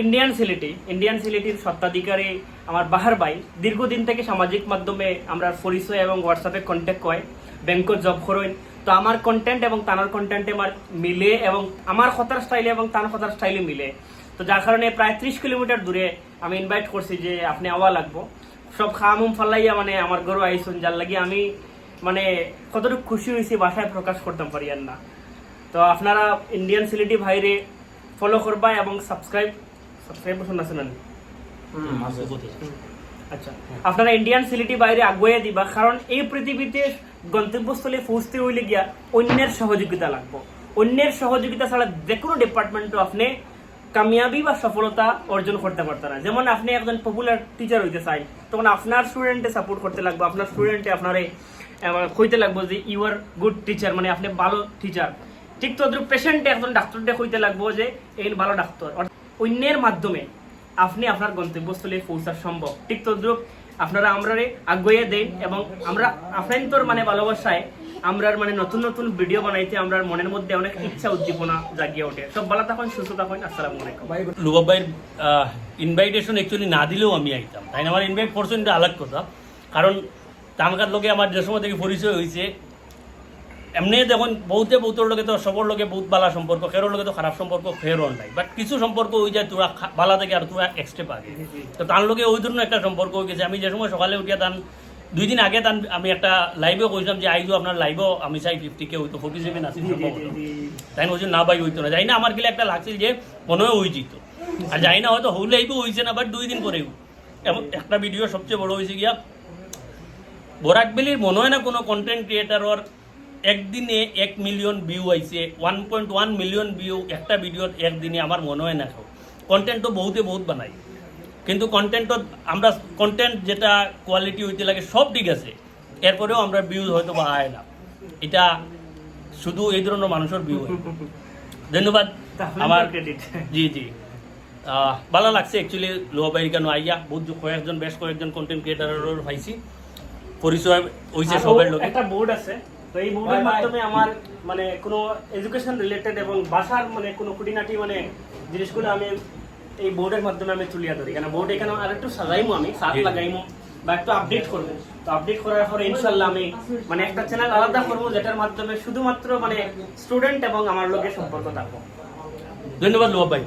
Indian Sylheti Indian সিলেটির সত্ত্বাধিকারী আমার বাহার ভাই, দীর্ঘদিন থেকে সামাজিক মাধ্যমে আমরা পরিচয় এবং হোয়াটসঅ্যাপে কন্ট্যাক্ট হয় ব্যাংকত জব করেন তো আমার কন্টেন্ট এবং তানার কন্টেন্টে আমার মিলে এবং আমার কথার স্টাইলে এবং তার কথার স্টাইলে মিলে। তো যার কারণে প্রায় ত্রিশ কিলোমিটার দূরে আমি ইনভাইট করছি যে আপনি আওয়া লাগবো। সব খামুম ফালাইয়া মানে আমার গরু আইসুন, যার লাগি আমি মানে কতটুকু খুশি হয়েছি বাসায় প্রকাশ করতাম পারি আর না। তো আপনারা ইন্ডিয়ান সিলেটি ভাইরে ফলো করবা এবং সাবস্ক্রাইব সাবস্ক্রাইব শোনা শুনেন আচ্ছা আপনারা ইন্ডিয়ান সিলেটি বাইরে আগুয়ে দিবা কারণ এই পৃথিবীতে গন্তব্যস্থলে পৌঁছতে হইলে গিয়া অন্যের সহযোগিতা লাগবে। অন্যের সহযোগিতা ছাড়া যে কোনো ডিপার্টমেন্টও আপনি কামিয়াবি বা সফলতা অর্জন করতে না। যেমন আপনি একজন পপুলার টিচার হইতে চাই তখন আপনার স্টুডেন্টে সাপোর্ট করতে লাগবে আপনার স্টুডেন্টে আপনারে কইতে লাগবে যে ইউ আর গুড টিচার মানে আপনি ভালো টিচার ঠিক তো পেশেন্টে একজন ডাক্তারটা কইতে লাগবো যে এই ভালো ডাক্তার। অর্থাৎ অন্যের মাধ্যমে আপনি আপনার গন্তব্যস্থলে পৌঁছা সম্ভব। ঠিক তদ্রুপ, আপনারা আমরারে আগুয়ে দেন এবং আমরা আপনার মানে ভালোবাসায় আমরার মানে নতুন নতুন ভিডিও বানাইতে আমরা মনের মধ্যে অনেক ইচ্ছা, উদ্দীপনা জাগিয়ে ওঠে। সব ভালো থাকুন, সুস্থ থাকুন, আসসালামু আলাইকুম। লুবাব ভাইয়ের ইনভাইটেশন অ্যাকচুয়ালি না দিলেও আমি আইতাম। তাই না? আমার ইনভাইট করছেন এটা আলাগ কথা। কারণ তানকার লোকে আমার যে সময় থেকে পরিচয় হয়েছে এমনি দেখুন বহুতে বহুতর লোকে তো সবর লোকে বহুত বালা সম্পর্ক খেরোর লোকে তো খারাপ সম্পর্ক ফেরও নাই। বাট কিছু সম্পর্ক হয়ে যায় তোরা বালা থেকে আর তোরা এক্সট্রেপ আগে তো তার লোকে ওই ধরনের একটা সম্পর্ক হয়ে গেছে। আমি যে সময় সকালে উঠিয়া তান দুই দিন আগে তান আমি একটা লাইভেও কইছিলাম যে আইজো আপনার লাইভও আমি চাই ফিফটি কে হইতো ফোর্টি সেভেন আসি তাই বলছি না ভাই হইতো না। যাই না আমার গেলে একটা লাগছে যে মনে হয় যেত আর যাই না হয়তো হলে আইবো হয়েছে না বাট দুই দিন পরেও। এবং একটা ভিডিও সবচেয়ে বড় হয়েছে গিয়া বরাকবেলির মনে হয় না কোনো কন্টেন্ট ক্রিয়েটারর একদিনে এক মিলিয়ন ভিউ আইছে one point one million view একটা ভিডিওর একদিনে আমার মনে হয় না কন্টেন্ট তো বহুতে বহুত বানাই কিন্তু কন্টেন্টত আমরা কন্টেন্ট যেটা কোয়ালিটি হইতে লাগে সব ঠিক আছে। এরপরেও আমরা ভিউজ হয়তো বা আয় না। এটা শুধু এই ধরনের মানুষের ভিউ ধন্যবাদ। আমার জি জি। ভালো লাগছে অ্যাকচুয়ালি লো বাইর কেন আইয়া বহুত কয়েকজন বেশ কয়েকজন কন্টেন্ট ক্রিয়েটারের পাইছি। পরিচয় হইছে সবের লোকে একটা বোর্ড আছে। তো এই বোর্ডের মাধ্যমে আমার মানে কোনো এডুকেশন রিলেটেড এবং ভাষার মানে কোনো খুঁটিনাটি মানে জিনিসগুলো আমি এই বোর্ডের মাধ্যমে আমি তুলিয়া ধরি। কেন বোর্ড এখানে আর একটু সাজাইমো আমি সাত লাগাইমো বা একটু আপডেট করব। তো আপডেট করার পরে ইনশাল্লাহ আমি মানে একটা চ্যানেল আলাদা করব যেটার মাধ্যমে শুধুমাত্র মানে স্টুডেন্ট এবং আমার লোকের সম্পর্ক থাকব। ধন্যবাদ লোক ভাই।